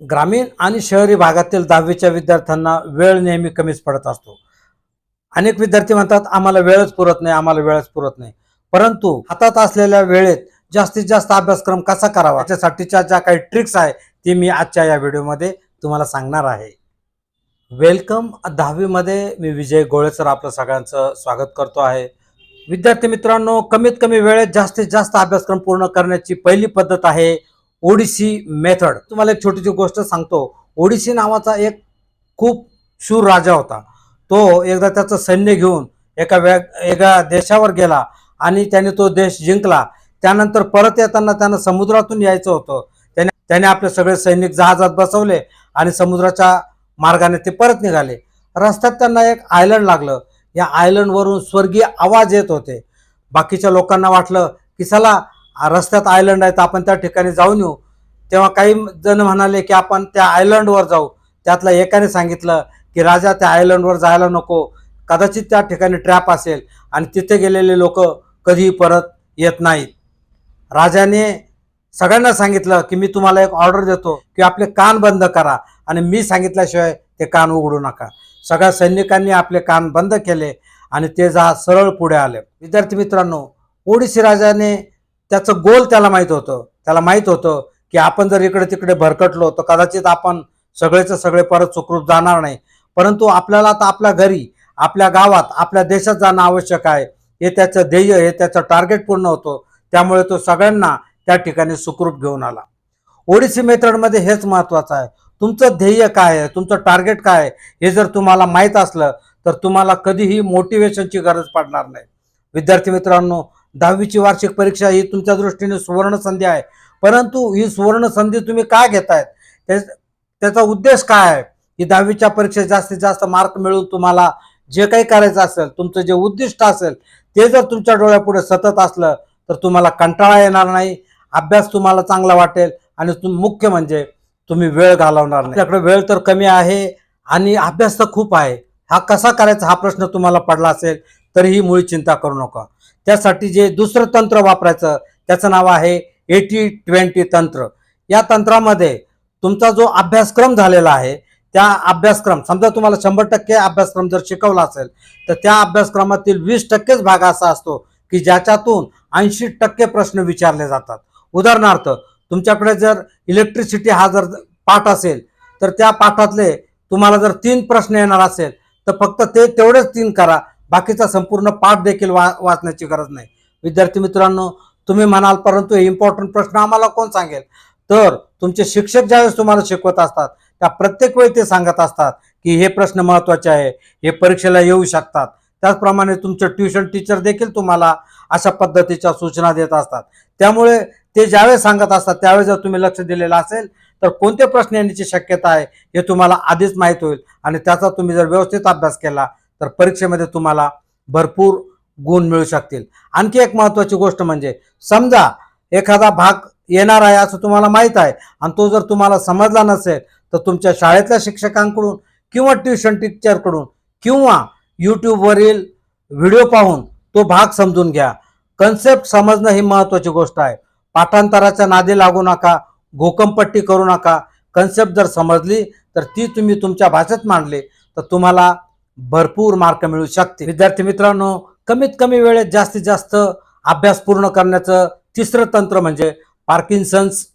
ग्रामीण आणि शहरी भागातील दहावीच्या विद्यार्थ्यांना वेळ नेहमी कमीच पडत असतो. अनेक विद्यार्थी म्हणतात आम्हाला वेळच पुरत नाही आम्हाला वेळच पुरत नाही. परंतु हातात असलेल्या वेळेत जास्तीत जास्त अभ्यासक्रम कसा करावा? त्याच्यासाठीच्या ज्या काही ट्रिक्स आहे ते मी आजच्या या व्हिडिओमध्ये तुम्हाला सांगणार आहे. वेलकम दहावीमध्ये मी विजय गोळे सर आपलं सगळ्यांचं स्वागत करतो आहे. विद्यार्थी मित्रांनो कमीत कमी वेळेत जास्तीत जास्त अभ्यासक्रम पूर्ण करण्याची पहिली पद्धत आहे ओडिसी मेथड. तुम्हाला एक छोटीशी गोष्ट सांगतो. ओडिसी नावाचा एक खूप शूर राजा होता. तो एकदा त्याचं सैन्य घेऊन एका वेग एका देशावर गेला आणि त्याने तो देश जिंकला. त्यानंतर परत येताना त्यानं समुद्रातून यायचं होतं. त्याने त्याने आपले सगळे सैनिक जहाजात बसवले आणि समुद्राच्या मार्गाने ते परत निघाले. रस्त्यात त्यांना एक आयलंड लागलं. या आयलंडवरून स्वर्गीय आवाज येत होते. बाकीच्या लोकांना वाटलं की चला रस्त्यात आयलंड आहे तर आपण त्या ठिकाणी जाऊन येऊ. तेव्हा काही जण म्हणाले की आपण त्या आयलंडवर जाऊ. त्यातल्या एकाने सांगितलं की राजा त्या आयलंडवर जायला नको. कदाचित त्या ठिकाणी ट्रॅप असेल आणि तिथे गेलेले लोक कधीही परत येत नाहीत. राजाने सगळ्यांना सांगितलं की मी तुम्हाला एक ऑर्डर देतो की आपले कान बंद करा आणि मी सांगितल्याशिवाय ते कान उघडू नका. सगळ्या सैनिकांनी आपले कान बंद केले आणि ते जा सरळ पुढे आले. विद्यार्थी मित्रांनो ओडिसी राजाने त्याचं गोल त्याला माहीत होतं. त्याला माहीत होतं की आपण जर इकडे तिकडे भरकटलो तर कदाचित आपण सगळेच सगळे परत सुखरूप जाणार नाही. परंतु आपल्याला आता आपल्या घरी आपल्या गावात आपल्या देशात जाणं आवश्यक आहे. हे त्याचं ध्येय हे त्याचं टार्गेट पूर्ण होतं. त्यामुळे तो सगळ्यांना त्या ठिकाणी सुखरूप घेऊन आला. ओडिसी मेथडमध्ये हेच महत्वाचं आहे. तुमचं ध्येय काय आहे? तुमचं टार्गेट काय आहे? हे जर तुम्हाला माहीत असलं तर तुम्हाला कधीही मोटिवेशनची गरज पडणार नाही. विद्यार्थी मित्रांनो दहावीची वार्षिक परीक्षा ही तुमच्या दृष्टीने सुवर्ण संधी आहे. परंतु ही सुवर्ण संधी तुम्ही का घेतायत? त्या- त्याचा उद्देश काय आहे? की दहावीच्या परीक्षेत जास्तीत जास्त मार्क मिळून तुम्हाला जे काही करायचं असेल तुमचं जे उद्दिष्ट असेल ते जर तुमच्या डोळ्यापुढे सतत असलं तर तुम्हाला कंटाळा येणार नाही अभ्यास तुम्हाला चांगला वाटेल आणि तुम मुख्य म्हणजे तुम्ही वेळ घालवणार नाही. आपल्याकडे वेळ तर कमी आहे आणि अभ्यास तर खूप आहे. हा कसा करायचा हा प्रश्न तुम्हाला पडला असेल तरीही मुळी चिंता करू नका. त्यासाठी जे दुसरं तंत्र वापरायचं त्याचं नाव आहे एटी ट्वेंटी तंत्र. या तंत्रामध्ये तुमचा जो अभ्यासक्रम झालेला आहे त्या अभ्यासक्रम समजा तुम्हाला शंभर टक्के अभ्यासक्रम जर शिकवला असेल तर त्या अभ्यासक्रमातील वीस टक्केच भाग असा असतो की ज्याच्यातून ऐंशी टक्के प्रश्न विचारले जातात. उदाहरणार्थ तुमच्याकडे जर इलेक्ट्रिसिटी हा जर पाठ असेल तर त्या पाठातले तुम्हाला जर तीन प्रश्न येणार असेल तर फक्त ते तेवढेच तीन करा बाकीचा संपूर्ण पाठ देखील वा वाचण्याची गरज नाही. विद्यार्थी मित्रांनो तुम्ही म्हणाल परंतु हे इम्पॉर्टंट प्रश्न आम्हाला कोण सांगेल? तर तुमचे शिक्षक ज्यावेळेस तुम्हाला शिकवत असतात त्या प्रत्येक वेळी ते सांगत असतात की हे प्रश्न महत्त्वाचे आहे हे परीक्षेला येऊ शकतात. त्याचप्रमाणे तुमचे ट्युशन टीचर देखील तुम्हाला अशा पद्धतीच्या सूचना देत असतात. त्यामुळे ते ज्यावेळेस सांगत असतात त्यावेळेस जर तुम्ही लक्ष दिलेलं असेल तर कोणते प्रश्न येण्याची शक्यता आहे हे तुम्हाला आधीच माहीत होईल. आणि त्याचा तुम्ही जर व्यवस्थित अभ्यास केला तर परीक्षेमध्ये तुम्हाला भरपूर गुण मिळू शकतील. आणखी एक महत्त्वाची गोष्ट म्हणजे समजा एखादा भाग येणार आहे असं तुम्हाला माहीत आहे आणि तो जर तुम्हाला समजला नसेल तर तुमच्या शाळेतल्या शिक्षकांकडून किंवा ट्युशन टीचरकडून किंवा यूट्यूबवरील व्हिडिओ पाहून तो भाग समजून घ्या. कन्सेप्ट समजणं ही महत्त्वाची गोष्ट आहे. पाठांतराच्या नादी लागू नका घोकमपट्टी करू नका. कन्सेप्ट जर समजली तर ती तुम्ही तुमच्या भाषेत मांडली तर तुम्हाला भरपूर मार्क मिळू शकते विद्यार्थी मित्रांनो कमीत कमी वेळेत जास्तीत जास्त अभ्यास पूर्ण करण्याचं तिसरं तंत्र म्हणजे पार्किन्सन्स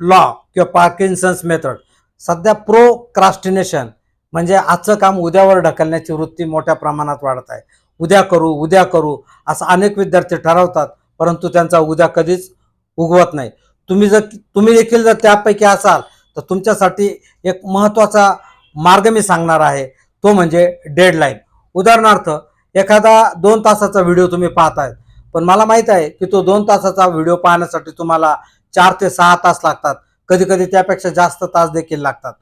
लॉ किंवा पार्किन्सन्स मेथड सध्या प्रो क्रास्टिनेशन म्हणजे आजचं काम उद्यावर ढकलण्याची वृत्ती मोठ्या प्रमाणात वाढत आहे. उद्या करू उद्या करू असं अनेक विद्यार्थी ठरवतात परंतु त्यांचा उद्या कधीच उगवत नाही. तुम्ही जर तुम्ही देखील जर त्यापैकी असाल तर तुमच्यासाठी एक महत्त्वाचा मार्ग मी सांगणार आहे. तो म्हणजे डेडलाईन उदाहरणार्थ एखादा दोन तासाचा व्हिडिओ तुम्ही पाहताय पण मला माहीत आहे की तो दोन तासाचा व्हिडिओ पाहण्यासाठी तुम्हाला चार ते सहा तास लागतात. कधी कधी त्यापेक्षा जास्त तास देखील लागतात.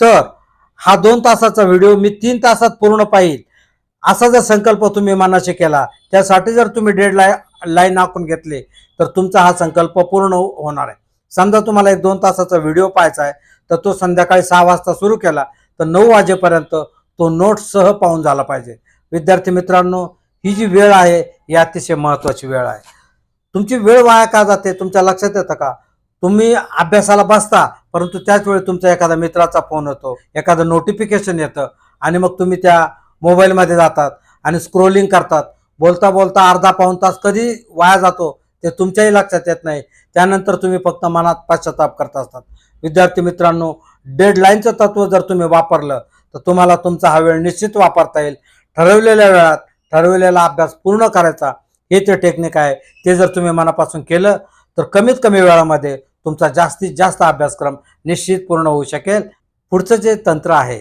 तर हा दोन तासाचा व्हिडिओ मी तीन तासात पूर्ण पाहिल असा जर संकल्प तुम्ही मनाशी केला त्यासाठी जर तुम्ही डेड लाईन लाईन आखून घेतले तर तुमचा हा संकल्प पूर्ण होणार आहे. समजा तुम्हाला एक दोन तासाचा व्हिडिओ पाहायचा आहे तर तो संध्याकाळी सहा वाजता सुरू केला तर नऊ वाजेपर्यंत तो नोट्ससह पाहून झाला पाहिजे. विद्यार्थी मित्रांनो ही जी वेळ आहे ही अतिशय महत्त्वाची वेळ आहे. तुमची वेळ वाया का जाते? तुमच्या लक्षात येतं का? तुम्ही अभ्यासाला बसता परंतु त्याच वेळी तुमचा एखादा मित्राचा फोन येतो एखादं नोटिफिकेशन येतं आणि मग तुम्ही त्या मोबाईलमध्ये जातात आणि स्क्रोलिंग करतात. बोलता बोलता अर्धा पाऊण तास कधी वाया जातो ते तुमच्याही लक्षात येत नाही. त्यानंतर तुम्ही फक्त मनात पश्चाताप करत असतात. विद्यार्थी मित्रांनो डेडलाईनचं तत्व जर तुम्ही वापरलं तर तुम्हाला तुमचा हा वेळ निश्चित वापरता येईल. ठरवलेल्या वेळात ठरवलेला अभ्यास पूर्ण करायचा हे ते टेक्निक आहे. ते जर तुम्ही मनापासून केलं तर कमीत कमी वेळामध्ये तुमचा जास्तीत जास्त अभ्यासक्रम निश्चित पूर्ण होऊ शकेल. पुढचं जे तंत्र आहे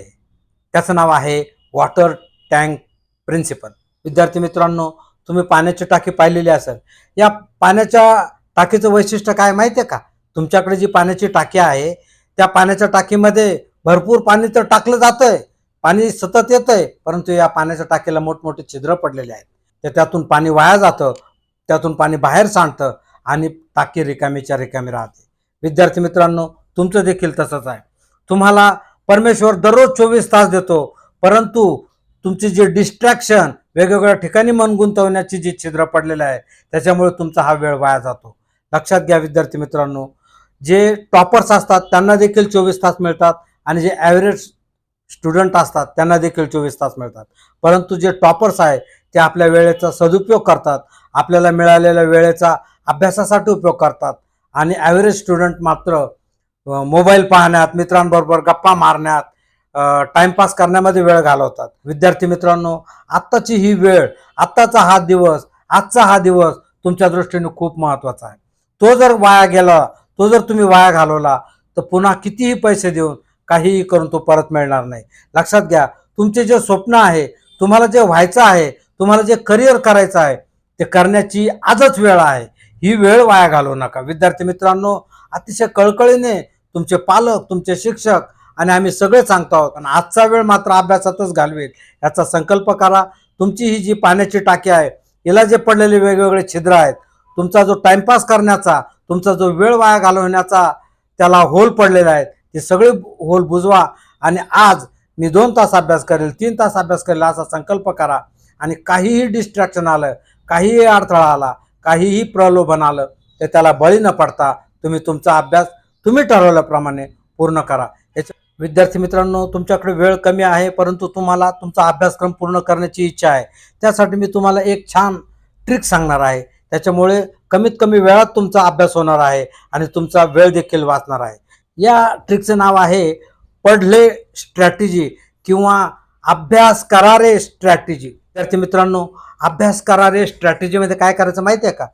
त्याचं नाव आहे वॉटर टँक प्रिन्सिपल. विद्यार्थी मित्रांनो तुम्ही पाण्याची टाकी पाहिलेली असेल. या पाण्याच्या टाकीचं वैशिष्ट्य काय माहिती आहे का? तुमच्याकडे जी पाण्याची टाकी आहे त्या पाण्याच्या टाकीमध्ये भरपूर पाणी तर टाकलं जातंय. पाणी सतत येतंय परंतु या पाण्याच्या टाकीला मोठमोठे छिद्र पडलेले आहेत. तर त्यातून पाणी वाया जातं त्यातून पाणी बाहेर सांडतं आणि टाकी रिकामीच्या रिकामी राहते. विद्यार्थी मित्रांनो तुमचं देखील तसंच आहे. तुम्हाला परमेश्वर दररोज चोवीस तास देतो परंतु तुमची जी डिस्ट्रॅक्शन वेगवेगळ्या ठिकाणी मन गुंतवण्याची जी छिद्र पडलेलं आहे त्याच्यामुळे तुमचा हा वेळ वाया जातो. लक्षात घ्या विद्यार्थी मित्रांनो जे टॉपर्स असतात त्यांना देखील चोवीस तास मिळतात. आणि जे ॲव्हरेज स्टुडंट असतात त्यांना देखील चोवीस तास मिळतात. परंतु जे टॉपर्स आहे ते आपल्या वेळेचा सदुपयोग करतात. आपल्याला मिळालेल्या वेळेचा अभ्यासासाठी उपयोग करतात. आणि ॲव्हरेज स्टुडंट मात्र मोबाईल पाहण्यात मित्रांबरोबर गप्पा मारण्यात टाइमपास करण्यामध्ये वेळ घालवतात. विद्यार्थी मित्रांनो आत्ताची ही वेळ आत्ताचा हा दिवस आजचा हा दिवस तुमच्या दृष्टीने खूप महत्त्वाचा आहे. तो जर वाया गेला तो जर तुम्ही वाया घालवला तर पुन्हा कितीही पैसे देऊन काहीही करून तो परत मिळणार नाही. लक्षात घ्या तुमचे जे स्वप्न आहे तुम्हाला जे व्हायचं आहे तुम्हाला जे करिअर करायचं आहे ते करण्याची आजच वेळ आहे. ही वेळ वाया घालवू नका. विद्यार्थी मित्रांनो अतिशय कळकळीने तुमचे पालक तुमचे शिक्षक आणि आम्ही सगळे सांगतो आहोत आणि आजचा वेळ मात्र अभ्यासातच घालवेल. याचा संकल्प करा. तुमची ही जी पाण्याची टाकी आहे हिला जे पडलेले वेगवेगळे छिद्र आहेत तुमचा जो टाइमपास करण्याचा तुमचा जो वेळ वाया घालवण्याचा त्याला होल पडलेला आहे. हे सगळे होल बुजवा आणि आज मी दोन तास अभ्यास करेल तीन तास अभ्यास करेल असा संकल्प करा. आणि काहीही डिस्ट्रॅक्शन आलं काहीही अडथळा आला काहीही प्रलोभन आलं तर त्याला बळी न पडता तुम्ही तुमचा अभ्यास तुम्ही ठरवल्याप्रमाणे पूर्ण करा. याच्या विद्यार्थी मित्रांनो तुमच्याकडे वेळ कमी आहे परंतु तुम्हाला तुमचा अभ्यासक्रम पूर्ण करण्याची इच्छा आहे. त्यासाठी मी तुम्हाला एक छान ट्रिक सांगणार आहे. त्याच्यामुळे कमीत कमी वेळात तुमचा अभ्यास होणार आहे आणि तुमचा वेळ देखील वाचणार आहे. या ट्रिकचं नाव आहे पडले स्ट्रॅटेजी किंवा अभ्यास करारे स्ट्रॅटेजी विद्यार्थी मित्रांनो अभ्यास करारे स्ट्रॅटेजीमध्ये काय करायचं माहिती आहे का?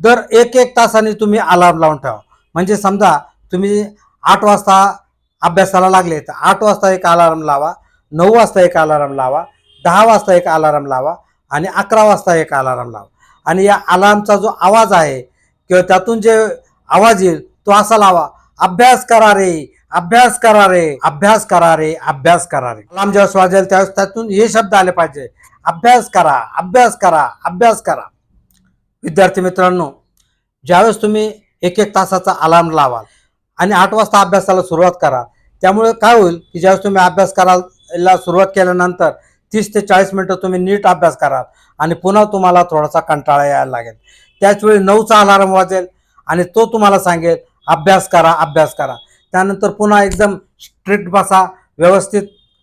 दर एक एक तासाने तुम्ही अलार्म लावून ठेवा. म्हणजे समजा तुम्ही आठ वाजता अभ्यासाला लागले तर आठ वाजता एक अलार्म लावा नऊ वाजता एक अलार्म लावा दहा वाजता एक अलार्म लावा आणि अकरा वाजता एक अलार्म लावा. आणि या अलार्मचा जो आवाज आहे किंवा त्यातून जे आवाज येईल तो असा लावा. अभ्यास करा रे अभ्यास करा रे अभ्यास करा रे अभ्यास करा रे. अलार्म ज्यावेळेस वाजेल त्यावेळेस त्यातून हे शब्द आले पाहिजे. अभ्यास करा अभ्यास करा अभ्यास करा. विद्यार्थी मित्रांनो ज्यावेळेस तुम्ही एक एक तासाचा अलार्म लावाल आणि आठ वाजता अभ्यासाला सुरुवात करा त्यामुळे काय होईल की ज्यावेळेस तुम्ही अभ्यास करायला सुरुवात केल्यानंतर तीस ते चाळीस मिनटं तुम्ही नीट अभ्यास कराल आणि पुन्हा तुम्हाला थोडासा कंटाळा यायला लागेल. त्याचवेळी नऊचा अलार्म वाजेल आणि तो तुम्हाला सांगेल अभ्यास करा अभ्यास करा. त्यानंतर पुन्हा एकदम स्ट्रिक्ट बसा व्यवस्थित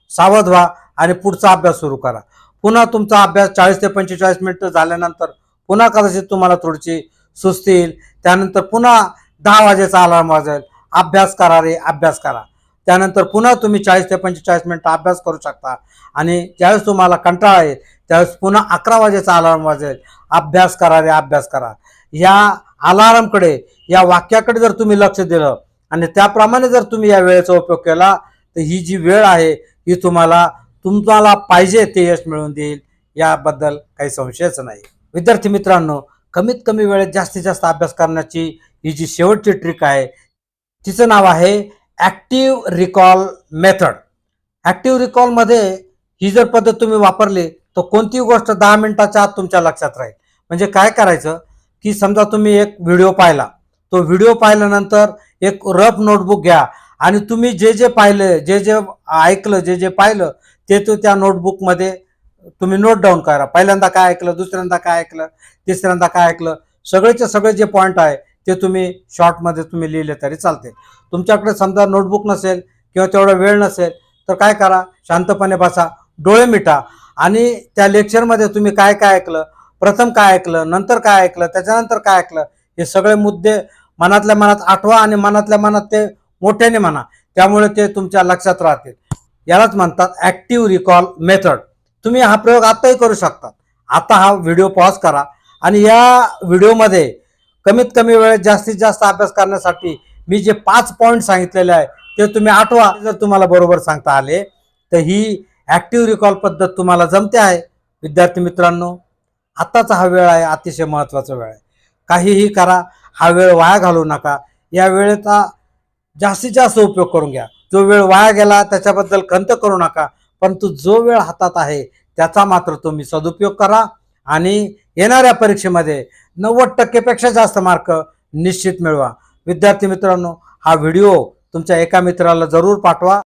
सावध व्हा आणि पुढचा अभ्यास सुरू करा. पुन्हा तुमचा अभ्यास चाळीस ते पंचेचाळीस मिनटं झाल्यानंतर पुन्हा कदाचित तुम्हाला थोडीशी सुस्ती येईल. त्यानंतर पुन्हा दहा वाजेचा अलार्म वाजेल. अभ्यास करा रे अभ्यास करा. त्यानंतर पुन्हा तुम्ही चाळीस ते पंचेचाळीस मिनटं अभ्यास करू शकता. आणि ज्यावेळेस तुम्हाला कंटाळा येईल त्यावेळेस पुन्हा अकरा वाजेचा अलार्म वाजेल. अभ्यास करा रे अभ्यास करा. या अलार्मकडे या वाक्याकडे जर तुम्ही लक्ष दिलं आणि त्याप्रमाणे जर तुम्ही या वेळेचा उपयोग केला तर ही जी वेळ आहे ही तुम्हाला तुम्हाला पाहिजे ते यश मिळवून देईल. याबद्दल काही संशयच नाही. विद्यार्थी मित्रांनो कमीत कमी वेळेत जास्तीत जास्त अभ्यास करण्याची ही जी शेवटची ट्रिक आहे तिचं नाव आहे ॲक्टिव्ह रिकॉल मेथड ॲक्टिव्ह रिकॉलमध्ये ही जर पद्धत तुम्ही वापरली तर कोणतीही गोष्ट दहा मिनिटाच्या आत तुमच्या लक्षात राहील. म्हणजे काय करायचं की समजा तुम्ही एक व्हिडिओ पाहिला तो व्हिडिओ पाहिल्यानंतर एक रफ नोटबुक घ्या. आणि तुम्ही जे जे पाहिलं जे जे ऐकलं जे जे पाहिलं ते तो त्या नोटबुकमध्ये तुम्ही नोट डाऊन करा. पहिल्यांदा काय ऐकलं दुसऱ्यांदा काय ऐकलं तिसऱ्यांदा काय ऐकलं सगळेचे सगळे जे पॉईंट आहे ते तुम्ही शॉर्टमध्ये तुम्ही लिहिले तरी चालते. तुमच्याकडे समजा नोटबुक नसेल किंवा तेवढा वेळ नसेल तर काय करा शांतपणे बसा डोळे मिटा. आणि त्या लेक्चरमध्ये तुम्ही काय काय ऐकलं प्रथम काय ऐकलं नंतर काय ऐकलं त्याच्यानंतर काय ऐकलं हे सगळे मुद्दे मनातल्या मनात आठवा आणि मनातल्या मनात ते मोठ्याने म्हणा. त्यामुळे ते तुमच्या लक्षात राहतील. यालाच म्हणतात ॲक्टिव्ह रिकॉल मेथड तुम्ही हा प्रयोग आत्ताही करू शकता. आता हा व्हिडिओ पॉज करा आणि या व्हिडिओमध्ये कमीत कमी वेळेत जास्तीत जास्त अभ्यास करण्यासाठी मी जे पाच पॉईंट सांगितलेले आहे ते तुम्ही आठवा. जर तुम्हाला बरोबर सांगता आले तर ही ॲक्टिव्ह रिकॉल पद्धत तुम्हाला जमते आहे. विद्यार्थी मित्रांनो आत्ताचा हा वेळ आहे अतिशय महत्त्वाचा वेळ आहे. काहीही करा हा वेळ वाया घालवू नका. या वेळेचा जास्तीत जास्त उपयोग करून घ्या. जो वेळ वाया गेला त्याच्याबद्दल खंत करू नका परंतु जो वेळ हातात आहे त्याचा मात्र तुम्ही सदुपयोग करा आणि येणाऱ्या परीक्षेमध्ये नव्वद टक्केपेक्षा जास्त मार्क निश्चित मिळवा. विद्यार्थी मित्रांनो हा व्हिडिओ तुमच्या एका मित्राला जरूर पाठवा.